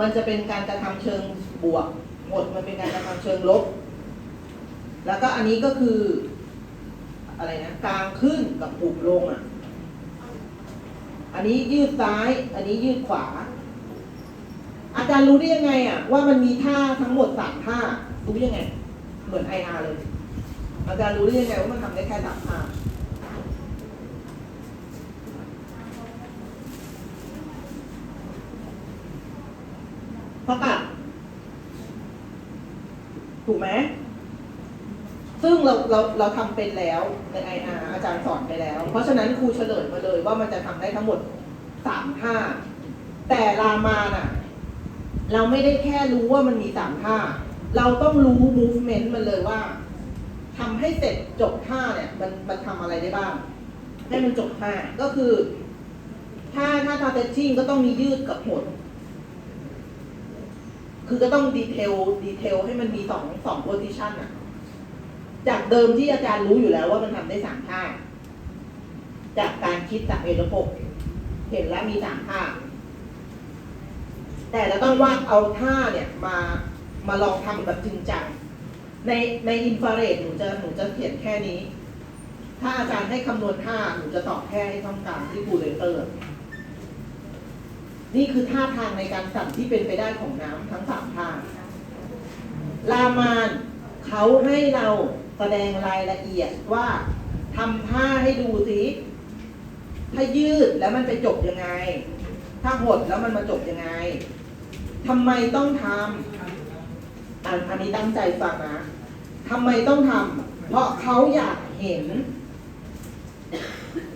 มันจะเป็นการกระทำเชิงบวก หมดมันเป็นการกระทำเชิงลบ แล้วก็อันนี้ก็คือ อะไรนะกลางขึ้นกับปุบลงอะ อันนี้ยืดซ้าย อันนี้ยืดขวา อาจารย์รู้ได้ยังไงอะ ว่ามันมีท่าทั้งหมดสามท่ารู้ยังไง เหมือนไออาร์เลย อาจารย์รู้ได้ยังไงว่ามันทำได้แค่สามท่า เท่ากับถูกไหม ซึ่งเราเราเราทำเป็นแล้วใน IR อาจารย์สอนไปแล้ว เพราะฉะนั้นครูเฉลยมาเลยว่ามันจะทำได้ทั้งหมดสามท่า แต่รามาน่ะ เราไม่ได้แค่รู้ว่ามันมีสามท่า เราต้องรู้ movement มันเลยว่าทำให้เสร็จจบท่าเนี่ย มันมันทำอะไรได้บ้าง ให้มันจบท่าก็คือ ถ้าถ้าทาเตชิ่งก็ต้องมียืดกับหด คือก็ต้องดีเทลดีเทลให้มันมีสองสองโพซิชันอะจากเดิมที่อาจารย์รู้อยู่แล้วว่ามันทำได้สามท่า จากการคิดจากเอระบบเห็นแล้วมีสามท่า แต่เราต้องวาดเอาท่าเนี่ยมามาลองทำแบบจริงจัง ในในอินฟราเรดหนูจะหนูจะเขียนแค่นี้ ถ้าอาจารย์ให้คำนวณท่าหนูจะตอบแค่ให้ต้องการที่คูเลเตอร์ นี่คือท่าทางในการสั่นที่เป็นไปได้ของน้ำทั้งสามท่าลามานเขาให้เราแสดงรายละเอียดว่าทำท่าให้ดูสิถ้ายืดแล้วมันไปจบยังไง ถ้าหดแล้วมันมาจบยังไงทำไมต้องทำอันอันนี้ตั้งใจฟังนะทำไมต้องทำเพราะเขาอยากเห็น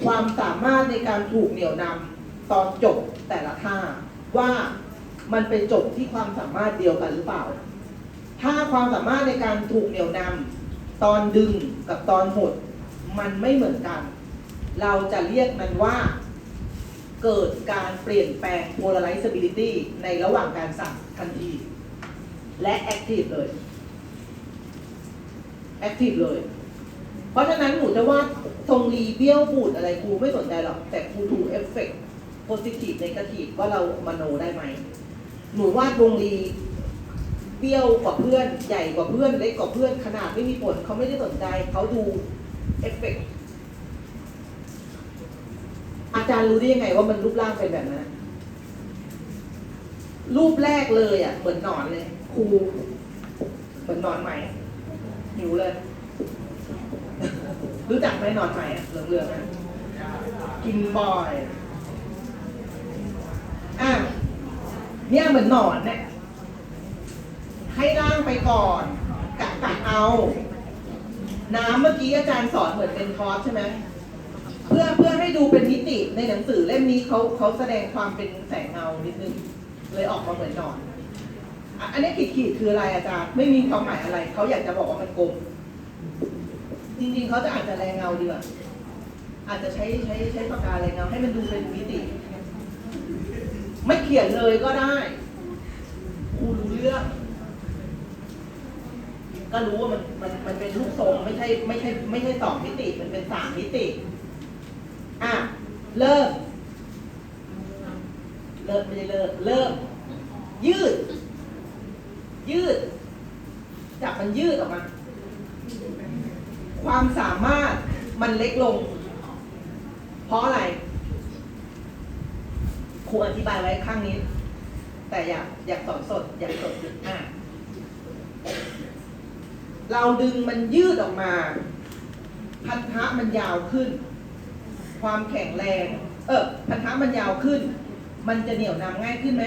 ความสามารถในการถูกเหนี่ยวนำ ตอนจบแต่ละท่าว่ามันไปจบที่ความสามารถเดียวกันหรือเปล่า ถ้าความสามารถในการถูกเหนี่ยวนำตอนดึงกับตอนหด มันไม่เหมือนกัน เราจะเรียกมันว่า เกิดการเปลี่ยนแปลง polarizability ในระหว่างการสั่งทันที และ active เลย active เลย เพราะฉะนั้นหนูจะวาดทรงรีเบี้ยวปูดอะไรครูไม่สนใจหรอก แต่ครูดูเอฟเฟกต์ positive negative ว่าเรามโนได้ไหม หนูวาดวงรีเบี้ยวกว่าเพื่อนใหญ่กว่าเพื่อนเล็กกว่าเพื่อนขนาดไม่มีผลเขาไม่ได้สนใจเขาดูเอฟเฟกต์อาจารย์รู้ได้ยังไงว่ามันรูปร่างเป็นแบบนั้นรูปแรกเลยอะเหมือนนอนเลยครูเหมือนนอนไหม่หิวเลย รู้จักไหมนอนไหมอะเหลืองๆอะกินบ่อย อะเนี่ยเหมือนหนอนเนี่ยให้ล่างไปก่อนกะกะเอา น้ำเมื่อกี้อาจารย์สอนเหมือนเป็นทอสใช่ไหมเพื่อเพื่อให้ดูเป็นมิติในหนังสือเล่มนี้เขาเขาแสดงความเป็นแสงเงานิดนึงเลยออกมาเหมือนหนอน อันนี้ขีดขีดคืออะไรอาจารย์ ไม่มีความหมายอะไรเขาอยากจะบอกว่ามันกลมจริงๆเขาจะอาจจะแรงเงาดีกว่าอาจจะใช้ใช้ใช้ปากกาแรงเงาให้มันดูเป็นมิติ ไม่เขียนเลยก็ได้ครูรู้เรื่องก็รู้ว่ามันมันมันเป็นรูปทรงไม่ใช่ไม่ใช่ไม่ใช่สองมิติ มันเป็นสามมิติ อะ เริ่ม เริ่มไม่ได้เริ่มเริ่ม ยืด ยืด จับมันยืดออกมา ความสามารถมันเล็กลง เพราะอะไร ครูอธิบายไว้ข้างนี้ แต่อยากอยากสอนสดอยากสดอะเราดึงมันยืดออกมา พันธะมันยาวขึ้น ความแข็งแรง เออพันธะมันยาวขึ้น มันจะเหนี่ยวนำง่ายขึ้นไหม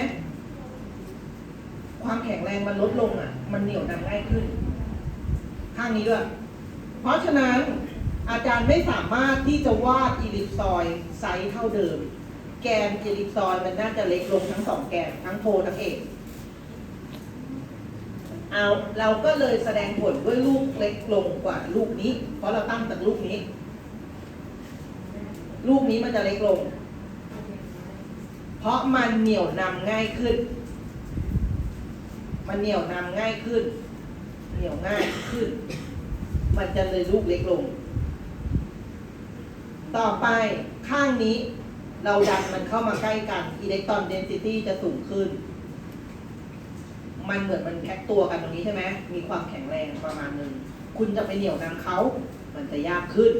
ความแข็งแรงมันลดลงอะ มันเหนี่ยวนำง่ายขึ้น ข้างนี้ด้วย เพราะฉะนั้นอาจารย์ไม่สามารถที่จะวาดอีลิปซอยไซส์เท่าเดิม แกนอีลิซอยมันน่าจะเล็กลงทั้งสองแกนทั้งโททั้งเอกเอาเราก็เลยแสดงผลด้วยลูกเล็กลงกว่าลูกนี้ เพราะเราตั้งจากลูกนี้ ลูกนี้มันจะเล็กลง เพราะมันเหนี่ยวนำง่ายขึ้น มันเหนี่ยวนำง่ายขึ้น เหนี่ยวง่ายขึ้น มันจะเลยลูกเล็กลง ต่อไปข้างนี้ เราดันมันเข้ามาใกล้กันอิเล็กตรอนเดนซิตี้จะสูงขึ้น มันเหมือนมันแพ็กตัวกันตรงนี้ใช่ไหมมีความแข็งแรงประมาณหนึ่งคุณจะไปเหนี่ยวนำเขามันจะยากขึ้น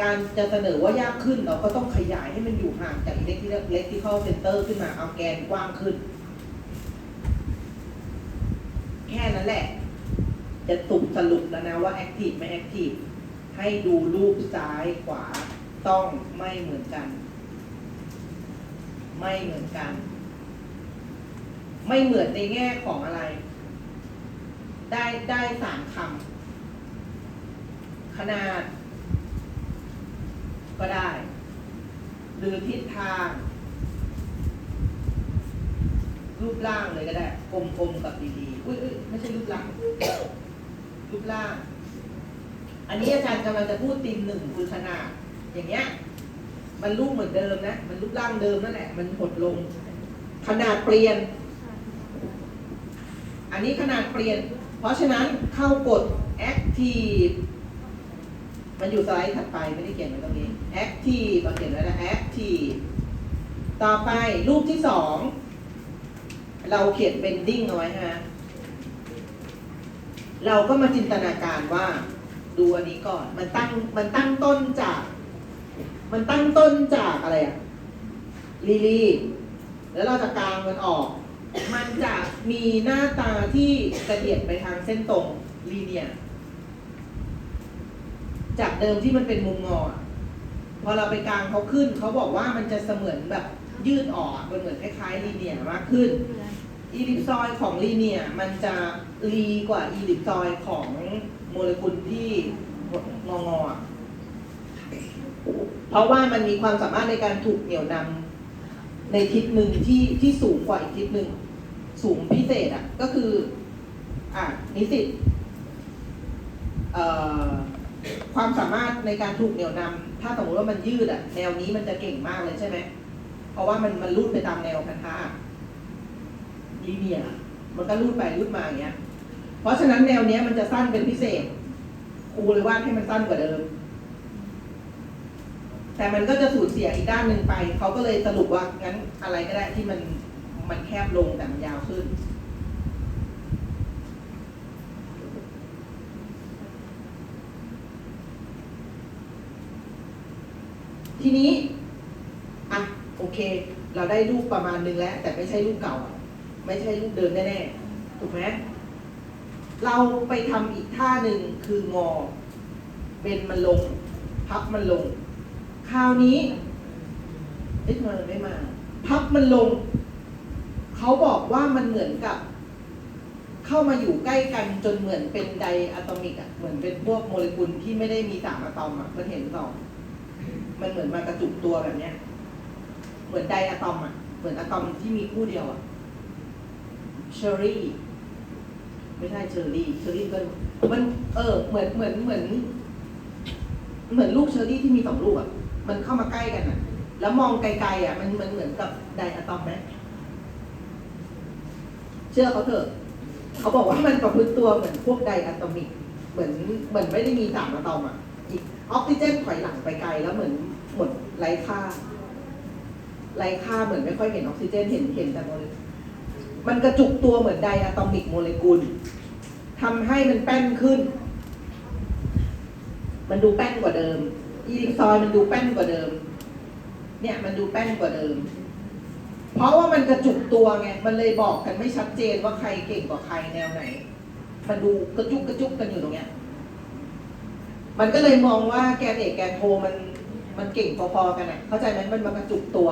การจะเสนอว่ายากขึ้นเราก็ต้องขยายให้มันอยู่ห่างจากอิเล็กทริเล็กที่เข้าเซนเตอร์ขึ้นมาเอาแกนกว้างขึ้น แค่นั้นแหละ จะตุกสรุปแล้วนะว่าแอคทีฟไม่แอคทีฟให้ดูรูปซ้ายขวา ต้องไม่เหมือนกัน ไม่เหมือนกัน ไม่เหมือนในแง่ของอะไร ได้ได้สามคำขนาด ก็ได้ หรือทิศทาง รูปร่างเลยก็ได้กลมๆกับดีๆอุ้ยอุ้ยไม่ใช่รูปร่างรูปร่าง อันนี้อาจารย์กำลังจะพูดตีมหนึ่งคือขนาด อย่างเงี้ย มันรูปเหมือนเดิมนะ มันรูปร่างเดิมนั่นแหละ มันหดลง ขนาดเปลี่ยน อันนี้ขนาดเปลี่ยน เพราะฉะนั้นเข้ากด active มันอยู่สไลด์ถัดไปไม่ได้เขียนไว้ตรงนี้ active เราเขียนไว้แล้ว active ต่อไปรูปที่สองเราเขียน bending เอาไว้ฮะเราก็มาจินตนาการว่า ดูอันนี้ก่อน มันตั้งมันตั้งต้นจาก มันตั้งต้นจากอะไรอะลีลีแล้วเราจะกางมันออก มันจะมีหน้าตาที่กระเดียดไปทางเส้นตรงลีเนียจากเดิมที่มันเป็นมุมงอ พอเราไปกางเขาขึ้น เขาบอกว่ามันจะเสมือนแบบยืดออกมันเหมือนคล้ายๆลีเนียมากขึ้น อีลิปซอยของลีเนียมันจะรีกว่าอีลิปซอยของโมเลกุลที่งองอ เพราะว่ามันมีความสามารถในการถูกเหนี่ยวนำในทิศหนึ่งที่ที่สูงกว่าอีกทิศหนึ่งสูงพิเศษอะก็คืออะนิสิตเอ่อความสามารถในการถูกเหนี่ยวนำถ้าสมมติว่ามันยืดอะแนวนี้มันจะเก่งมากเลยใช่ไหมเพราะว่ามันมันรูดไปตามแนวพันธะลีเนียมันก็รูดไปรูดมาอย่างเงี้ย เพราะฉะนั้นแนวเนี้ยมันจะสั้นเป็นพิเศษครูเลยวาดให้มันสั้นกว่าเดิม แต่มันก็จะสูญเสียอีกด้านหนึ่งไป เขาก็เลยสรุปว่างั้นอะไรก็ได้ที่มันมันแคบลงแต่มันยาวขึ้น ทีนี้อะโอเค เราได้รูปประมาณนึงแล้ว แต่ไม่ใช่รูปเก่า ไม่ใช่รูปเดิมแน่ๆถูกไหมเราไปทำอีกท่าหนึ่งคืองอ เป็นมันลง พับมันลง คราวนี้เอ๊ะมมันไม่มา พับมันลง เขาบอกว่ามันเหมือนกับ เข้ามาอยู่ใกล้กันจนเหมือนเป็นไดอะตอมิกอะเหมือนเป็นพวกโมเลกุลที่ไม่ได้มีสามอะตอมอะเพื่อนเห็นหรือมันเหมือนมากระจุกตัวแบบเนี้ย เหมือนไดอะตอมอะเหมือนอะตอมที่มีคู่เดียวอะเชอรี่ไม่ใช่เชอรี่เชอรี่ก็มันเออเหมือนเหมือนเหมือน เหมือนลูกเชอรี่ที่มีสองลูกอะ มันเข้ามาใกล้กันอะแล้วมองไกลๆอะมันมันเหมือนกับไดอะตอมไหมเชื่อเขาเถอะ เขาบอกว่ามันประพฤติตัวเหมือนพวกไดอะตอมิก เหมือนเหมือนไม่ได้มีสามอะตอมอะอีกอกซิเจนถอยหลังไปไกลแล้วเหมือนหมดไร้ค่าไร้ค่าเหมือนไม่ค่อยเห็นออกซิเจนเห็นเห็นแต่โมเลกุลมันกระจุกตัวเหมือนไดอะตอมิกโมเลกุลทำให้มันแป้นขึ้น มันดูแป้นกว่าเดิม อีลิปซอยมันดูแป้นกว่าเดิม เนี่ยมันดูแป้นกว่าเดิม เพราะว่ามันกระจุกตัวไง มันเลยบอกกันไม่ชัดเจนว่าใครเก่งกว่าใครแนวไหน มันดูกระจุกกระจุกกันอยู่ตรงเนี้ย มันก็เลยมองว่าแกนเอกแกนโทมันมันเก่งพอๆกันอะ เข้าใจไหมมันมากระจุกตัว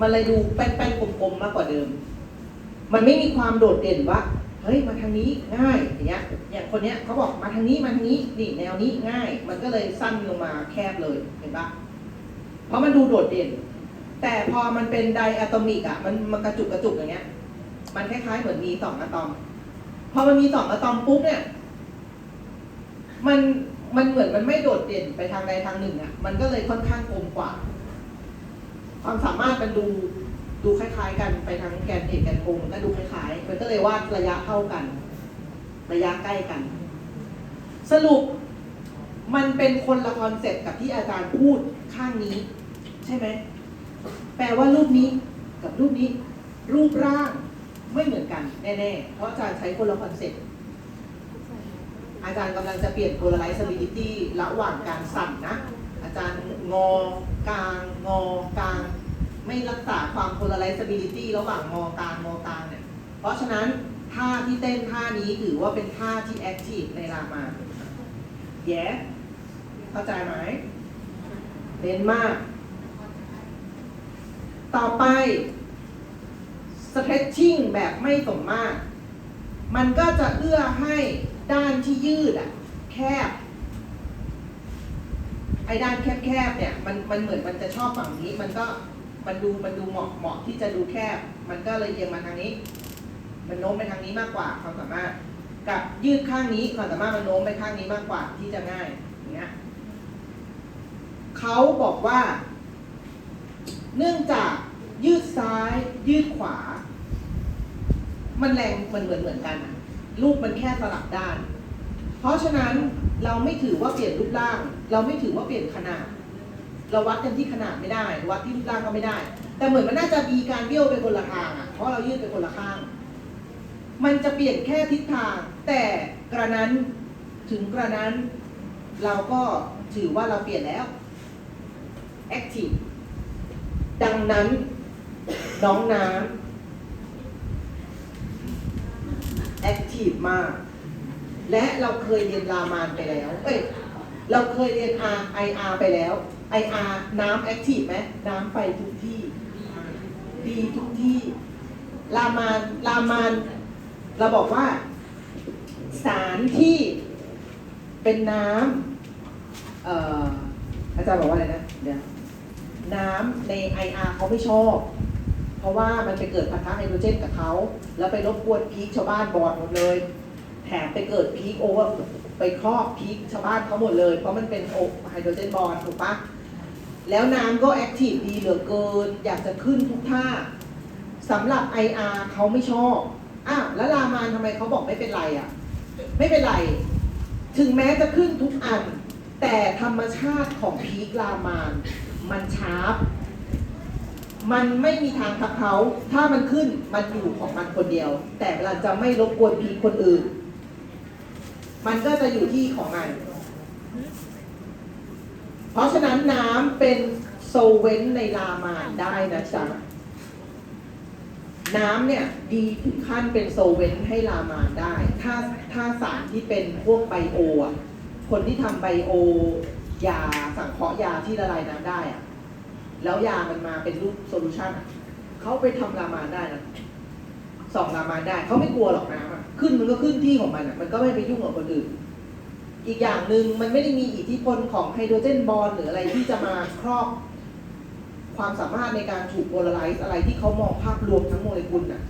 มันเลยดูแป้นๆกลมๆมากกว่าเดิม มันไม่มีความโดดเด่นว่า เฮ้ยมาทางนี้ง่ายอย่างเงี้ยอย่างคนเนี้ยเขาบอกมาทางนี้มาทางนี้นี่แนวนี้ง่าย มันก็เลยสั้นลงมาแคบเลยเห็นปะเพราะมันดูโดดเด่น แต่พอมันเป็นไดอะตอมิกอะมันมันกระจุกกระจุกอย่างเงี้ย มันคล้ายๆเหมือนมีสองอะตอม พอมันมีสองอะตอมปุ๊บเนี่ย มันมันเหมือนมันไม่โดดเด่นไปทางใดทางหนึ่งอะ มันก็เลยค่อนข้างกลมกว่า ความสามารถมันดู ดูคล้ายๆ กันไปทางแกนเอกแกนโทมันก็ดูคล้ายๆ มันก็เลยวาดระยะเท่ากัน ระยะใกล้กัน สรุปมันเป็นคนละคอนเซ็ปต์กับที่อาจารย์พูดข้างนี้ ใช่ไหม แปลว่ารูปนี้กับรูปนี้ รูปร่างไม่เหมือนกันแน่ๆ เพราะอาจารย์ใช้คนละคอนเซ็ปต์อาจารย์กำลังจะเปลี่ยน polarizability ระหว่างการสั่นนะ อาจารย์งอกลาง งอกลาง ไม่รักษาความ polarizability ระหว่างงอกลางงอกลางเนี่ย เพราะฉะนั้นท่าที่เต้นท่านี้ถือว่าเป็นท่าที่ active ในรามาแย้เข้าใจไหมเน้นมาก ต่อไป stretching แบบไม่สมมาตร มันก็จะเอื้อให้ด้านที่ยืดอะแคบ ไอ้ด้านแคบๆเนี่ยมันมันเหมือนมันจะชอบฝั่งนี้มันก็ มันดูมันดูเหมาะเหมาะที่จะดูแคบ มันก็เลยเอียงมาทางนี้ มันโน้มไปทางนี้มากกว่าความสามารถ กับยืดข้างนี้ความสามารถมันโน้มไปข้างนี้มากกว่าที่จะง่ายอย่างเงี้ยเขาบอกว่า เนื่องจากยืดซ้ายยืดขวา มันแรงมันเหมือนเหมือนกันอะรูปมันแค่สลับด้าน เพราะฉะนั้นเราไม่ถือว่าเปลี่ยนรูปร่าง เราไม่ถือว่าเปลี่ยนขนาด เราวัดกันที่ขนาดไม่ได้วัดที่รูปร่างก็ไม่ได้ แต่เหมือนมันน่าจะมีการเบี้ยวไปคนละทางอะเพราะเรายืดไปคนละข้าง มันจะเปลี่ยนแค่ทิศทาง แต่กระนั้นถึงกระนั้น เราก็ถือว่าเราเปลี่ยนแล้ว active ดังนั้นน้องน้ำ active มาก และเราเคยเรียนรามานไปแล้ว เอ้ย เราเคยเรียน R IR ไปแล้ว IR น้ำ active ไหมน้ำไปทุกที่ ดีทุกที่ รามานรามานเราบอกว่า สารที่เป็นน้ำเอ่ออาจารย์บอกว่าอะไรนะเดี๋ยวน้ำใน IR เขาไม่ชอบ เพราะว่ามันไปเกิดปะทะไฮโดรเจนกับเขาแล้วไปรบกวนพีคชาวบ้านบอดหมดเลย แถมไปเกิดพีคโอเวอร์ไปครอบพีคชาวบ้านเขาหมดเลย เพราะมันเป็นโอไฮโดรเจนบอลถูกปะ แล้วน้ำก็แอคทีฟดีเหลือเกิน อยากจะขึ้นทุกท่าสำหรับ IR เขาไม่ชอบอ้าวแล้วรามานทำไมเขาบอกไม่เป็นไรอะ ไม่เป็นไร ถึงแม้จะขึ้นทุกอัน แต่ธรรมชาติของพีครามาน มันชาร์ปมันไม่มีทางทับเขาถ้ามันขึ้นมันอยู่ของมันคนเดียว แต่เราจะไม่รบกวนพีคคนอื่น มันก็จะอยู่ที่ของมัน เพราะฉะนั้นน้ำเป็นโซเวนในรามานได้นะจ๊ะ น้ำเนี่ยดีถึงขั้นเป็นโซเวนให้รามานได้ ถ้าถ้าสารที่เป็นพวกไบโออะคนที่ทำไบโอยาสังเคราะห์ยาที่ละลายน้ำได้อะแล้วยามันมาเป็นรูปโซลูชันเขาไปทำรามานได้นะส่องรามานได้เขาไม่กลัวหรอกน้ำอะขึ้นมันก็ขึ้นที่ของมันอะมันก็ไม่ไปยุ่งกับคนอื่น อีกอย่างหนึ่งมันไม่ได้มีอิทธิพลของไฮโดรเจนบอลหรืออะไรที่จะมาครอบ ความสามารถในการถูกโพลาไรซ์อะไรที่เขามองภาพรวมทั้งโมเลกุลน่ะ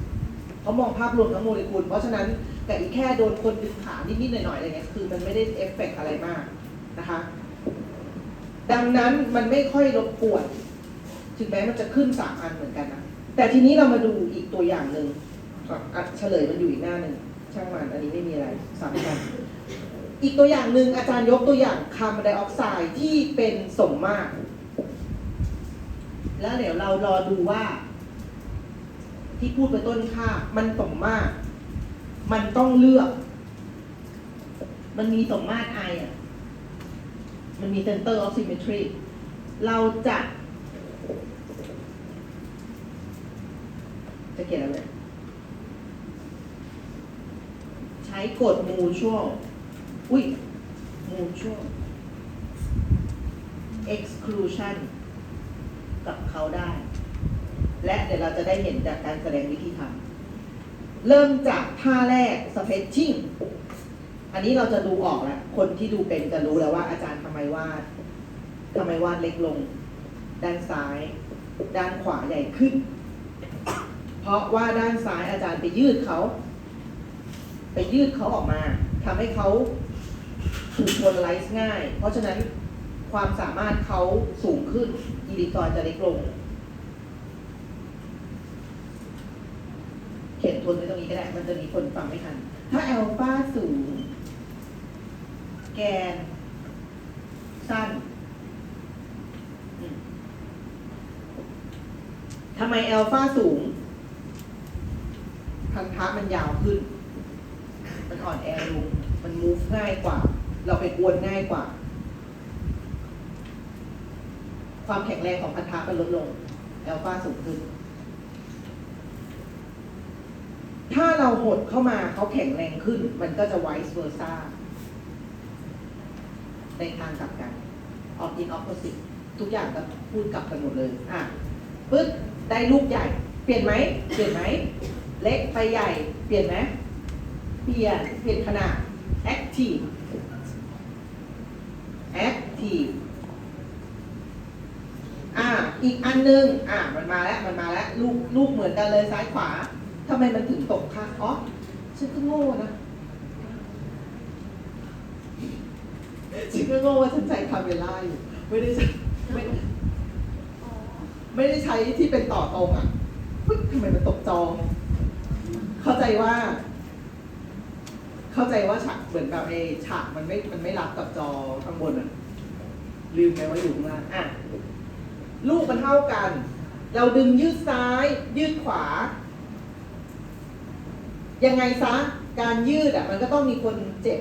เขามองภาพรวมทั้งโมเลกุล เพราะฉะนั้นแต่อีกแค่โดนคนดึงขานิดๆหน่อยๆอะไรเงี้ยคือมันไม่ได้เอฟเฟกต์อะไรมากนะคะ ดังนั้นมันไม่ค่อยรบกวนถึงแม้มันจะขึ้นสามอันเหมือนกันนะแต่ทีนี้เรามาดูอีกตัวอย่างหนึ่งอะเฉลยมันอยู่อีกหน้าหนึ่งช่างมันอันนี้ไม่มีอะไรสำคัญ อีกตัวอย่างหนึ่งอาจารย์ยกตัวอย่างคาร์บอนไดออกไซด์ที่เป็นสมมาตรแล้วเดี๋ยวเรารอดูว่า ที่พูดไปต้นค่ามันสมมาตรมันต้องเลือก มันมีสมมาตรไออะ มันมี center of symmetry เราจะจะเขียนอะไร ใช้กฎ mutual อุ้ย mutual exclusion กับเขาได้ และเดี๋ยวเราจะได้เห็นจากการแสดงวิธีทำเริ่มจากท่าแรก stretching อันนี้เราจะดูออกแล้ว คนที่ดูเป็นจะรู้แล้วว่าอาจารย์ทำไมวาดทำไมวาดเล็กลง ด้านซ้าย ด้านขวาใหญ่ขึ้น เพราะว่าด้านซ้ายอาจารย์ไปยืดเขา ไปยืดเขาออกมาทำให้เขา ถูกโพลาไรซ์ง่าย เพราะฉะนั้นความสามารถเขาสูงขึ้นอีลิกตรอนจะเล็กลง เขียนทวนไว้ตรงนี้ก็ได้ มันจะมีคนฟังไม่ทัน ถ้าแอลฟาสูง แกน สั้นทำไมแอลฟาสูง พันธะมันยาวขึ้น มันอ่อนแอลง มัน move ง่ายกว่า เราไปกวนง่ายกว่า ความแข็งแรงของพันธะมันลดลงแอลฟาสูงขึ้น ถ้าเราหดเข้ามาเขาแข็งแรงขึ้น มันก็จะ vice versa ในทางกลับกัน of in opposite ทุกอย่างก็พูดกลับกันหมดเลยอะปึ๊บได้ลูกใหญ่ เปลี่ยนไหมเปลี่ยนไหมเล็กไปใหญ่ เปลี่ยนไหมเปลี่ยน เปลี่ยนขนาด active active อ่า อีกอันนึง อ่ามันมาแล้ว มันมาแล้ว ลูก ลูกเหมือนกันเลยซ้ายขวา ทำไมมันถึงตกคะอ๋อ ฉันก็โง่นะ ฉันก็โง่ว่าฉันใช้คาเมล่าอยู่ ไม่ได้ใช้ไม่ไม่ได้ใช้ที่เป็นต่อตรงอะปึ๊บทำไมมันตกจอเข้าใจว่า เข้าใจว่าฉากเหมือนแบบไอ้ฉากมันไม่มันไม่รับกับจอข้างบนอะลืมไปว่าอยู่ข้างล่างอะลูกมันเท่ากัน เราดึงยืดซ้าย ยืดขวา ยังไงซะการยืดอะ มันก็ต้องมีคนเจ็บ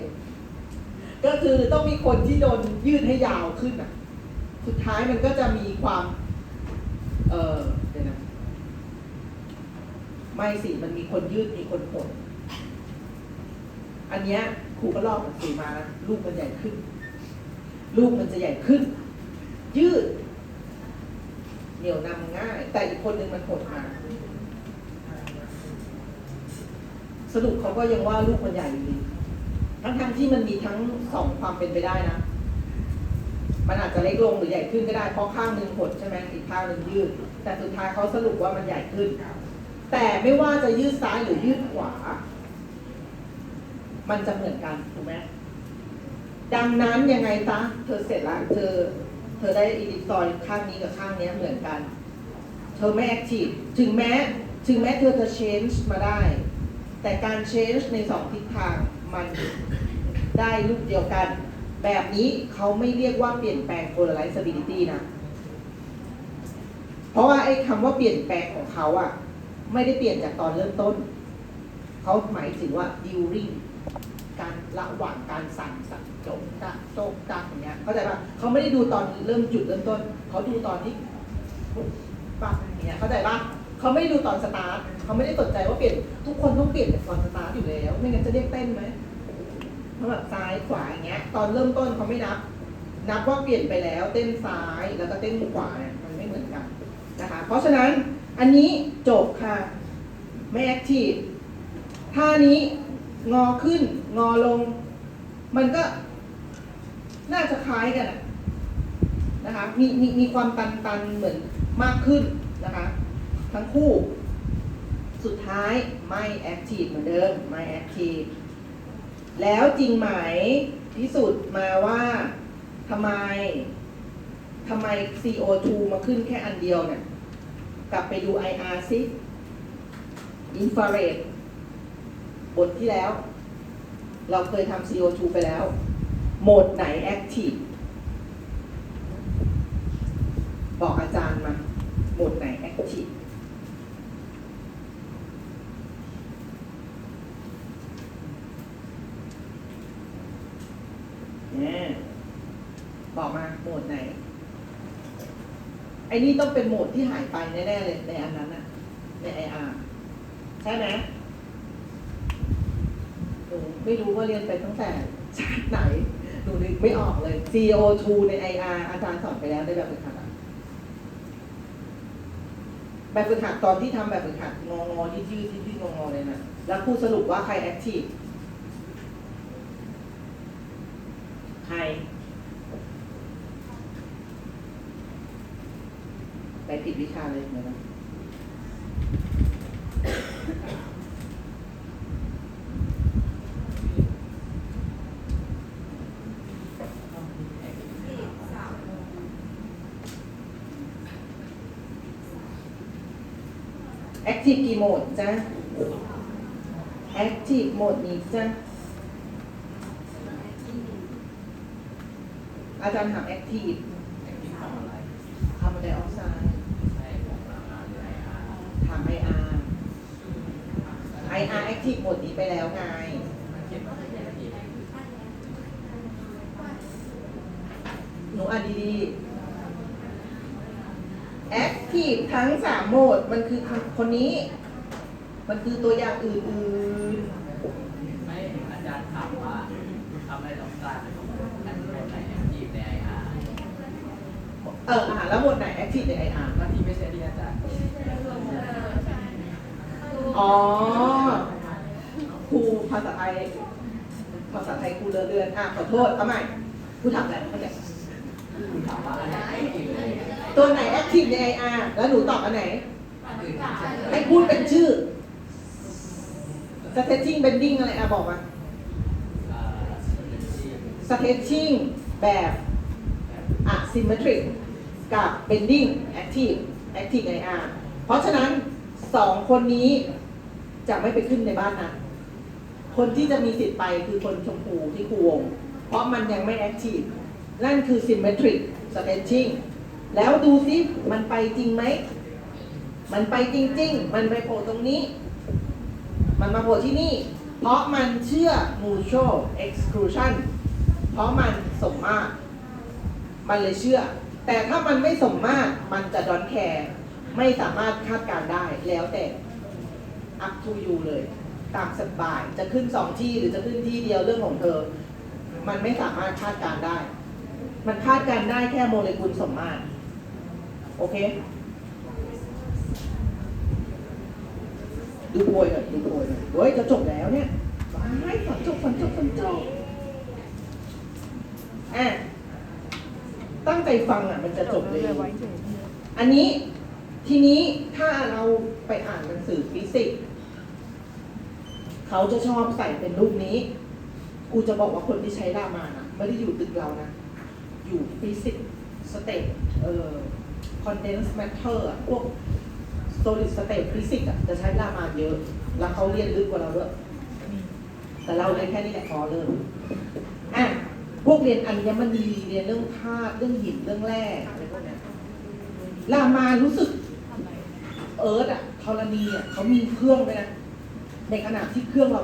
ก็คือต้องมีคนที่โดนยืดให้ยาวขึ้นอะ สุดท้ายมันก็จะมีความ เออเดี๋ยวนะไม่สิมันมีคนยืดมีคนหด อันเนี้ยครูก็ลอกหนังสือมานะลูกมันใหญ่ขึ้น ลูกมันจะใหญ่ขึ้น ยืด เหนี่ยวนำง่าย แต่อีกคนหนึ่งมันหดมา สรุปเขาก็ยังว่าลูกมันใหญ่อยู่ดีทั้งทั้งที่มันมีทั้งสองความเป็นไปได้นะ มันอาจจะเล็กลงหรือใหญ่ขึ้นก็ได้ เพราะข้างหนึ่งหดใช่ไหมอีกข้างหนึ่งยืด แต่สุดท้ายเขาสรุปว่ามันใหญ่ขึ้น แต่ไม่ว่าจะยืดซ้ายหรือยืดขวา มันจะเหมือนกันถูกไหมดังนั้นยังไงซะเธอเสร็จละเธอ เธอได้อีดิซอยข้างนี้กับข้างนี้เหมือนกัน เธอไม่แอคทีฟถึงแม้ถึงแม้เธอจะ change มาได้ แต่การ change ในสองทิศทางมันได้รูปเดียวกัน แบบนี้เขาไม่เรียกว่าเปลี่ยนแปลง polarizability นะ เพราะว่าไอ้คำว่าเปลี่ยนแปลงของเขาอะไม่ได้เปลี่ยนจากตอนเริ่มต้น เขาหมายถึงว่า during การระหว่างการสั่งสั่งจบกะโจกกะอย่างเงี้ยเข้าใจปะเขาไม่ได้ดูตอนเริ่มจุดเริ่มต้น เขาดูตอนที่ปุ๊บปั๊บอย่างเงี้ยเข้าใจปะเขาไม่ได้ดูตอนสตาร์ทเขาไม่ได้สนใจว่าเปลี่ยนทุกคนต้องเปลี่ยนจากตอนสตาร์ทอยู่แล้ว ไม่งั้นจะเรียกเต้นไหมเพราแบบซ้ายขวาอย่างเงี้ย ตอนเริ่มต้นเขาไม่นับ นับว่าเปลี่ยนไปแล้วเต้นซ้ายแล้วก็เต้นขวาเนี่ยมันไม่เหมือนกันนะคะ เพราะฉะนั้นอันนี้จบค่ะไม่แอคทีฟท่านี้ งอขึ้น งอลง มันก็น่าจะคล้ายกันนะคะมีมีมีความตันตันเหมือนมากขึ้นนะคะ ทั้งคู่ สุดท้ายไม่แอคทีฟเหมือนเดิมไม่แอคทีฟแล้วจริงไหมพิสูจน์มาว่าทำไมทำไม CO2 มาขึ้นแค่อันเดียวเนี่ยกลับไปดู IR ซิอินฟราเรด บทที่แล้ว เราเคยทำ CO2 ไปแล้ว โหมดไหนแอคทีฟบอกอาจารย์มา โหมดไหนแอคทีฟเนี่ยบอกมาโหมดไหน ไอ้นี่ต้องเป็นโหมดที่หายไปแน่ๆเลยในอันนั้นน่ะใน IR ใช่ไหม ไม่รู้ว่าเรียนไปตั้งแต่ชาติไหน หนูนึกไม่ออกเลย CO2 ใน IR อาจารย์สอนไปแล้วในแบบฝึกหัดอะแบบฝึกหัดตอนที่ทำแบบฝึกหัดงองอยืดยืดยืดยืดงองอเลยนะแล้วครูสรุปว่าใครแอคทีฟใครไปผิดวิชาเลยเหมือนกัน แอคทีฟกี่โหมดจ้ะแอคทีฟโหมดนี้จ้ะอาจารย์ถามแอคทีฟคาร์บอนไดออกไซด์ถามไออาร์ไอ IR active หมดนี้ไปแล้วไงหนูอ่านดีๆ F ทั้งสามโหมดมันคือคนนี้ มันคือตัวอย่างอื่นไม่อาจารย์ถามว่าทำอะไรต้องการอันโหมดไหนแอคทีฟในไออาร์ๆเอออ่าแล้วโหมดไหน active ใน IR ก็ที่ไม่ใช่ที่อาจารย์อ๋อครูภาษาไทยภาษาไทยครูเลอะเลือนอะขอโทษเอาใหม่ครูถามอะไรเข้าใจคุณถามว่าอันไหนแอคทีฟใน ตัวไหน active ใน IR แล้วหนูตอบอันไหน ให้พูดเป็นชื่อ stretching bending อะไรอะบอกมาเอ่อที่ stretching แบบ asymmetric กับ bending active active IR เพราะฉะนั้นสองคนนี้จะไม่ไปขึ้นในบ้านนะคนที่จะมีสิทธิ์ไปคือคนชมพูที่ครูวง เพราะมันยังไม่ active นั่นคือ symmetric stretching แล้วดูซิมันไปจริงไหม มันไปจริง ๆ มันไปโผล่ตรงนี้ มันมาโผล่ที่นี่ เพราะมันเชื่อ mutual exclusion เพราะมันสมมาตร มันเลยเชื่อ แต่ถ้ามันไม่สมมาตร มันจะดอนแคร์ ไม่สามารถคาดการได้ แล้วแต่ up to you เลย ตามสบาย จะขึ้นสองที่หรือจะขึ้นที่เดียวเรื่องของเธอ มันไม่สามารถคาดการได้ มันคาดการได้แค่โมเลกุลสมมาตร โอเคดูโพยหน่อยดูโพยหน่อยเฮ้ยจะจบแล้วเนี่ยว้ายฝันจบฝันจบฝันจบอะตั้งใจฟังอะมันจะจบเลยอันนี้ทีนี้ถ้าเราไปอ่านหนังสือฟิสิกส์เขาจะชอบใส่เป็นรูปนี้ กูจะบอกว่าคนที่ใช้รามานะไม่ได้อยู่ตึกเรานะ อยู่ฟิสิกส์สเตทเออ condensed matter อะพวก solid state physics อะจะใช้รามาเยอะ แล้วเขาเรียนลึกกว่าเราด้วยแต่เราเรียนแค่นี้แหละพอเริ่มอะพวกเรียนอัญมณีเรียนเรื่องธาตุเรื่องหินเรื่องแร่อะไรพวกนี้รามารู้สึกเอิร์ธอะธรณีอะเขามีเครื่องด้วยนะในขณะที่เครื่องเรา